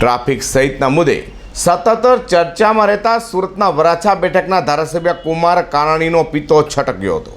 Traffic સહિતના મુદ્દે સતત ચર્ચામાં રહેતા સુરતના વરાછા બેઠકના ધારાસભ્ય કુમાર કાનાણીનો પિત્તો છટક્યો હતો.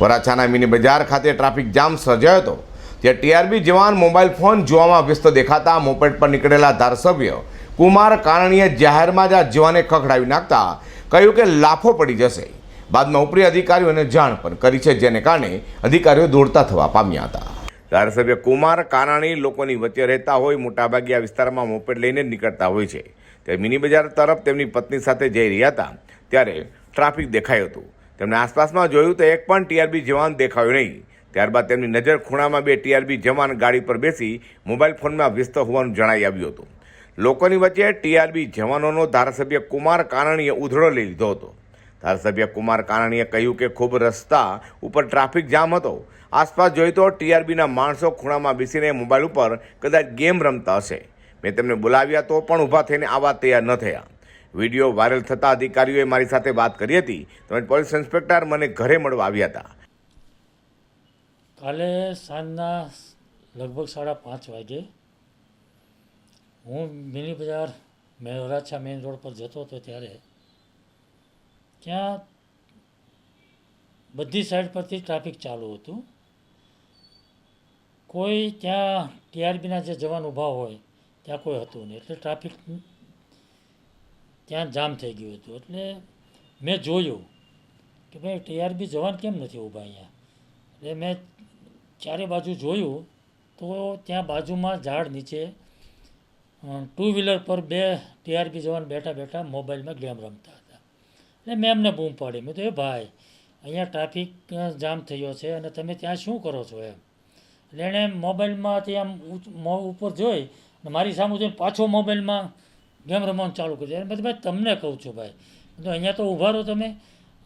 વરાછાના મિની બજાર ખાતે ટ્રાફિક જામ સર્જાયો હતો. ત્યાં ટીઆરબી જવાન મોબાઈલ ફોન જોવામાં વ્યસ્ત દેખાતા મોપેડ પર નીકળેલા ધારાસભ્ય કુમાર કાનાણીએ જાહેરમાં જ આ જવાને ખખડાવી નાખતા કહ્યું કે લાફો પડી જશે. બાદમાં ઉપરી અધિકારીઓને જાણ પણ કરી છે, જેને કારણે અધિકારીઓ દોડતા થવા પામ્યા હતા. ધારાસભ્ય કુમાર કાનાણી લોકોની વચ્ચે રહેતા હોય, મોટાભાગે આ વિસ્તારમાં મોપેડ લઈને નીકળતા હોય છે. ત્યારે મિની બજાર તરફ તેમની પત્ની સાથે જઈ રહ્યા હતા. ત્યારે ટ્રાફિક દેખાયું હતું. તેમણે આસપાસમાં જોયું તો એક પણ ટીઆરબી જવાન દેખાયો નહીં. ત્યારબાદ તેમની નજર ખૂણામાં બે ટીઆરબી જવાન ગાડી પર બેસી મોબાઈલ ફોનમાં વ્યસ્ત હોવાનું જણાઈ આવ્યું હતું. લોકોની વચ્ચે ટીઆરબી જવાનોનો ધારાસભ્ય કુમાર કાનાણીએ ઉધડો લઈ લીધો હતો. ધારાસભ્ય કુમાર કાનાણીએ કહ્યું કે ખૂબ રસ્તા ઉપર ટ્રાફિક જામ હતો. આસપાસ જોઈ તો ટીઆરબીના માણસો ખૂણામાં બેસીને મોબાઈલ ઉપર કદાચ ગેમ રમતા હશે. મેં તેમને બોલાવ્યા તો પણ ઊભા થઈને આવવા તૈયાર ન થયા. વીડિયો વાયરલ થતા અધિકારીઓએ મારી સાથે વાત કરી હતી. તેમજ પોલીસ ઇન્સ્પેક્ટર મને ઘરે મળવા આવ્યા હતા. કાલે સાંજના લગભગ સાડા પાંચ વાગે હું મિની બજાર મેરાછા મેઇન રોડ પર જતો હતો ત્યારે ત્યાં બધી સાઈડ પરથી ટ્રાફિક ચાલુ હતું. કોઈ ત્યાં ટીઆરબીના જે જવાન ઊભા હોય, ત્યાં કોઈ હતું નહીં. એટલે ટ્રાફિક ત્યાં જામ થઈ ગયું હતું. એટલે મેં જોયું કે ભાઈ ટીઆરબી જવાન કેમ નથી ઊભા અહીંયા? એટલે મેં ચારે બાજુ જોયું તો ત્યાં બાજુમાં ઝાડ નીચે ટુ વ્હીલર પર બે ટીઆરબી જવાન બેઠા બેઠા મોબાઈલમાં ગેમ રમતા હતા. એટલે મેં એમને બૂમ પાડી. મેં તો એ ભાઈ, અહીંયા ટ્રાફિક જામ થયો છે અને તમે ત્યાં શું કરો છો એમ? એટલે એણે મોબાઈલમાંથી આમ ઉપર જોઈ અને મારી સામે જોઈને પાછો મોબાઈલમાં ગેમ રમવાનું ચાલુ કરી દીધું ભાઈ, તમને કહું છું ભાઈ. તો અહીંયા તો ઊભા રહો તમે.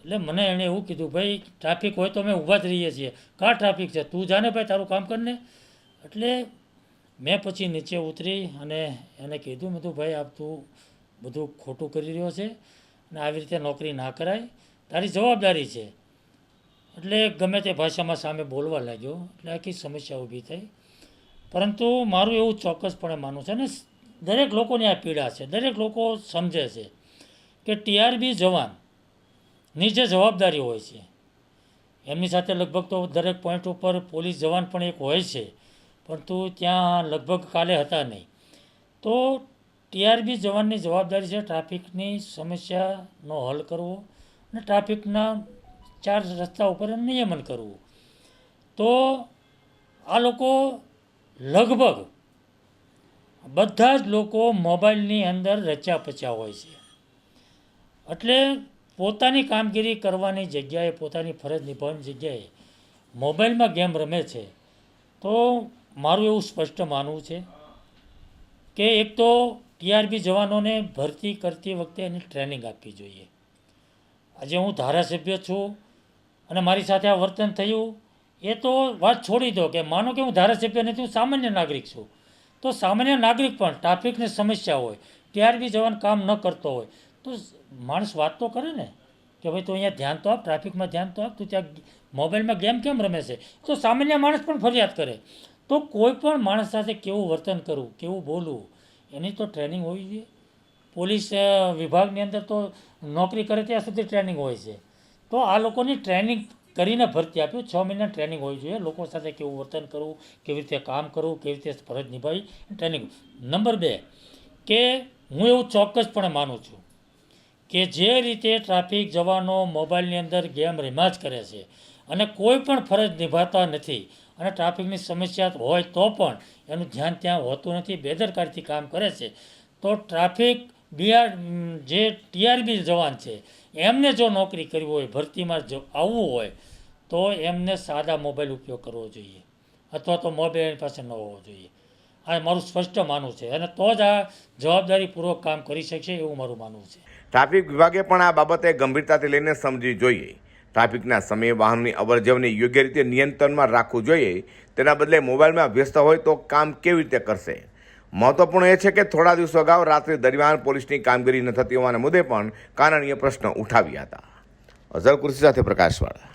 એટલે મને એણે એવું કીધું, ભાઈ ટ્રાફિક હોય તો અમે ઊભા જ રહીએ છીએ. કા ટ્રાફિક છે? તું જાને ભાઈ તારું કામ કરને. એટલે મેં પછી નીચે ઉતરી અને એને કીધું, મેં કીધું, ભાઈ, આપ તું બધું ખોટું કરી રહ્યો છે. અને આવી રીતે નોકરી ના કરાય. તારી જવાબદારી છે. એટલે ગમે તે ભાષામાં સામે બોલવા લાગ્યો, એટલે આખી સમસ્યા ઊભી થઈ. પરંતુ મારું એવું ચોક્કસપણે માનવું છે ને દરેક લોકોની આ પીડા છે. દરેક લોકો સમજે છે કે ટીઆરબી જવાન નીચે જવાબદારી હોય છે. એમની સાથે લગભગ તો દરેક પોઈન્ટ ઉપર પોલીસ જવાન પણ એક હોય છે. પરંતુ ત્યાં લગભગ કાલે હતા નહીં. તો ટીઆરબી જવાનની જવાબદારી છે ટ્રાફિકની સમસ્યાનો હલ કરવો અને ટ્રાફિકના ચાર રસ્તા ઉપર નિયમન કરવું. તો આ લોકો લગભગ બધા જ લોકો મોબાઈલની અંદર રચ્યા પચ્યા હોય છે. એટલે પોતાની કામગીરી કરવાની જગ્યાએ, પોતાની ફરજ નિભાવવાની જગ્યાએ મોબાઈલમાં ગેમ રમે છે. તો મારું એવું સ્પષ્ટ માનવું છે કે એક તો ટીઆરબી જવાનોને ભરતી કરતી વખતે એની ટ્રેનિંગ આપવી જોઈએ. આજે હું ધારાસભ્ય છું અને મારી સાથે આ વર્તન થયું. એ તો વાત છોડી દો કે માનો કે હું ધારાસભ્ય નથી, હું સામાન્ય નાગરિક છું. તો સામાન્ય નાગરિક પણ ટ્રાફિકની સમસ્યા હોય ટીઆરબી જવાન કામ ન કરતો હોય, તો માણસ વાત તો કરે ને કે ભાઈ તું અહીંયા ધ્યાન તો આપ, ટ્રાફિકમાં ધ્યાન તો આપ, તું ત્યાં મોબાઈલમાં ગેમ કેમ રમે છે? તો સામાન્ય માણસ પણ ફરિયાદ કરે. તો કોઈ પણ માણસ સાથે કેવું વર્તન કરવું, કેવું બોલવું એની તો ટ્રેનિંગ હોવી જોઈએ. પોલીસ વિભાગની અંદર તો નોકરી કરે ત્યાં સુધી ટ્રેનિંગ હોય છે. તો આ લોકોની ટ્રેનિંગ કરીને ભરતી આપ્યું છ મહિના ટ્રેનિંગ હોવી જોઈએ. લોકો સાથે કેવું વર્તન કરવું, કેવી રીતે કામ કરવું, કેવી રીતે ફરજ નિભાવી ટ્રેનિંગ નંબર બે, કે હું એવું ચોક્કસપણે માનું છું કે જે રીતે ટ્રાફિક જવાનો મોબાઈલની અંદર ગેમ રમ્યા કરે છે અને કોઈ પણ ફરજ નિભાવતા નથી અને ટ્રાફિકની સમસ્યા હોય તો પણ એનું ધ્યાન ત્યાં હોતું નથી, બેદરકારીથી કામ કરે છે. તો ટ્રાફિક બીઆર જે ટીઆરબી જવાન છે, એમને જો નોકરી કરવી હોય, ભરતીમાં જો આવવું હોય, તો એમને સાદા મોબાઈલ ઉપયોગ કરવો જોઈએ. અથવા તો મોબાઈલ પાસે ન હોવો જોઈએ. આ મારું સ્પષ્ટ માનવું છે અને તો જ આ જવાબદારીપૂર્વક કામ કરી શકશે એવું મારું માનવું છે. ટ્રાફિક વિભાગે પણ આ બાબતે ગંભીરતાથી લઈને સમજવી જોઈએ. ટ્રાફિકના સમયે વાહનની અવરજવરને યોગ્ય રીતે નિયંત્રણમાં રાખવું જોઈએ, તેના બદલે મોબાઈલમાં વ્યસ્ત હોય તો કામ કેવી રીતે કરશે? મહત્વપૂર્ણ એ છે કે થોડા દિવસો અગાઉ રાત્રિ દરમિયાન પોલીસની કામગીરી ન થતી હોવાના મુદ્દે પણ કારણીય પ્રશ્ન ઉઠાવ્યા હતા. અઝર કુર્સી સાથે પ્રકાશવાળા